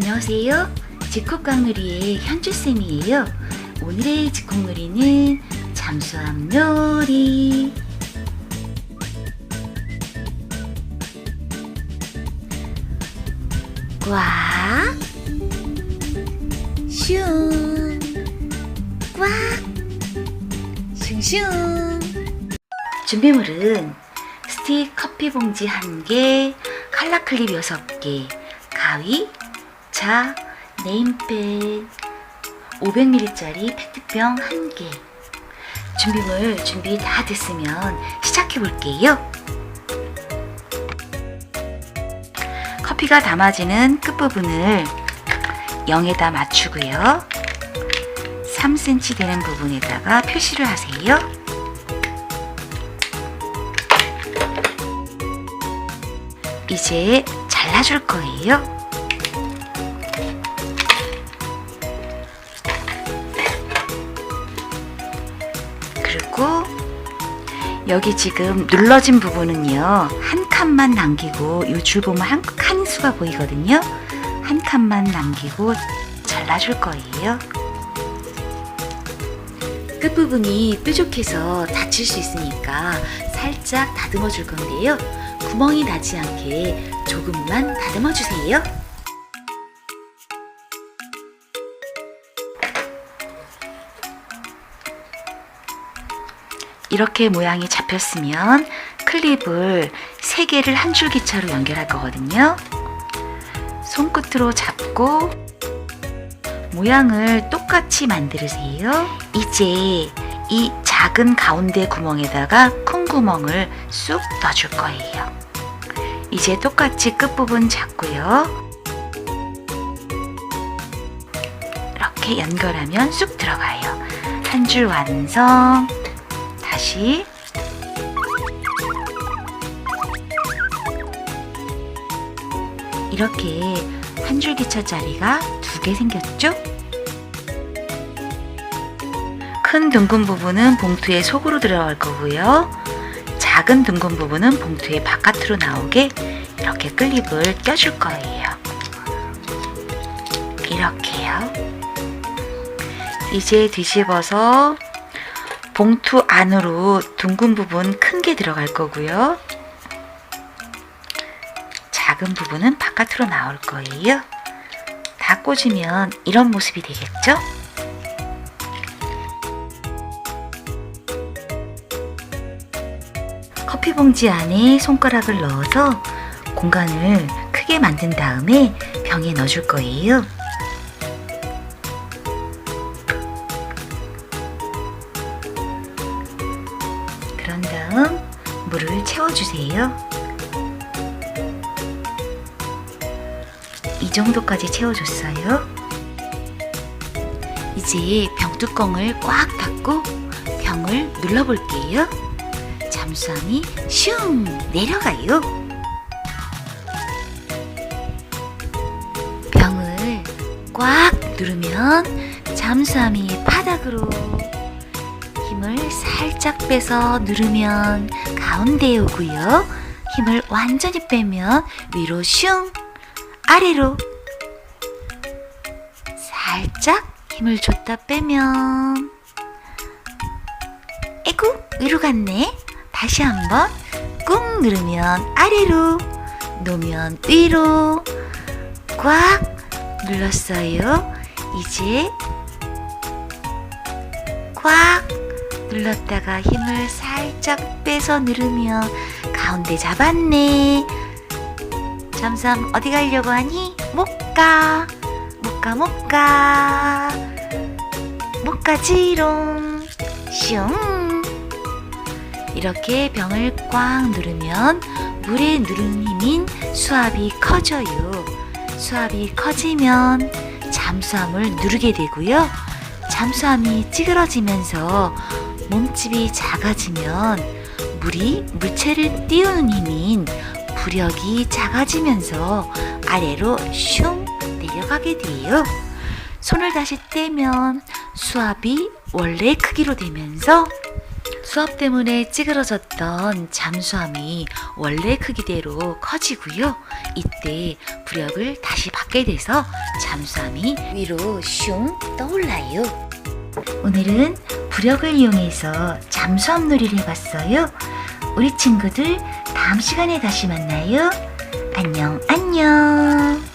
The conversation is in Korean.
안녕하세요. 지콕강놀이의 현주쌤이에요. 오늘의 지콕놀이는 잠수함 놀이. 꽉, 슝, 꽉, 슝슝. 준비물은 스틱 커피 봉지 1개, 칼라 클립 6개, 가위, 자, 네임펜, 500ml짜리 페트병 1개. 준비물 준비 다 됐으면 시작해 볼게요. 커피가 담아지는 끝부분을 0에다 맞추고요. 3cm 되는 부분에다가 표시를 하세요. 이제 잘라줄 거예요. 그리고 여기 지금 눌러진 부분은요 한 칸만 남기고 이 줄 보면 한 칸수가 보이거든요. 한 칸만 남기고 잘라줄 거예요. 끝부분이 뾰족해서 다칠 수 있으니까 살짝 다듬어 줄 건데요. 구멍이 나지 않게 조금만 다듬어 주세요 이렇게 모양이 잡혔으면 클립을 3개를 한 줄기차로 연결할 거거든요. 손끝으로 잡고 모양을 똑같이 만들으세요. 이제 이 작은 가운데 구멍에다가 큰 구멍을 쑥 넣어줄 거예요. 이제 똑같이 끝부분 잡고요. 이렇게 연결하면 쑥 들어가요. 한 줄 완성. 다시 이렇게 한 줄기차짜리가 두 개 생겼죠? 큰 둥근 부분은 봉투의 속으로 들어갈 거고요. 작은 둥근 부분은 봉투의 바깥으로 나오게 이렇게 클립을 껴줄 거예요. 이렇게요. 이제 뒤집어서 봉투 안으로 둥근 부분 큰 게 들어갈 거고요. 작은 부분은 바깥으로 나올 거예요. 다 꽂으면 이런 모습이 되겠죠? 커피 봉지 안에 손가락을 넣어서 공간을 크게 만든 다음에 병에 넣어줄 거예요. 다음 물을 채워주세요. 이 정도까지 채워줬어요. 이제 병뚜껑을 꽉 닫고 병을 눌러볼게요. 잠수함이 슝 내려가요. 병을 꽉 누르면 잠수함이 바닥으로 힘을 살짝 빼서 누르면 가운데에 오고요. 힘을 완전히 빼면 위로 슝 아래로 살짝 힘을 줬다 빼면 에구 위로 갔네. 다시 한번 꾹 누르면 아래로 놓으면 위로 꽉 눌렀어요. 이제 꽉 눌렀다가 힘을 살짝 빼서 누르면 가운데 잡았네. 잠수함 어디 가려고 하니? 못 가. 못 가, 못 가. 못 가지롱. 슝. 이렇게 병을 꽉 누르면 물에 누르는 힘인 수압이 커져요. 수압이 커지면 잠수함을 누르게 되고요. 잠수함이 찌그러지면서 몸집이 작아지면 물이 물체를 띄우는 힘인 부력이 작아지면서 아래로 슝 내려가게 돼요. 손을 다시 떼면 수압이 원래 크기로 되면서 수압 때문에 찌그러졌던 잠수함이 원래 크기대로 커지고요. 이때 부력을 다시 받게 돼서 잠수함이 위로 슝 떠올라요. 오늘은 부력을 이용해서 잠수함 놀이를 해봤어요. 우리 친구들 다음 시간에 다시 만나요. 안녕, 안녕.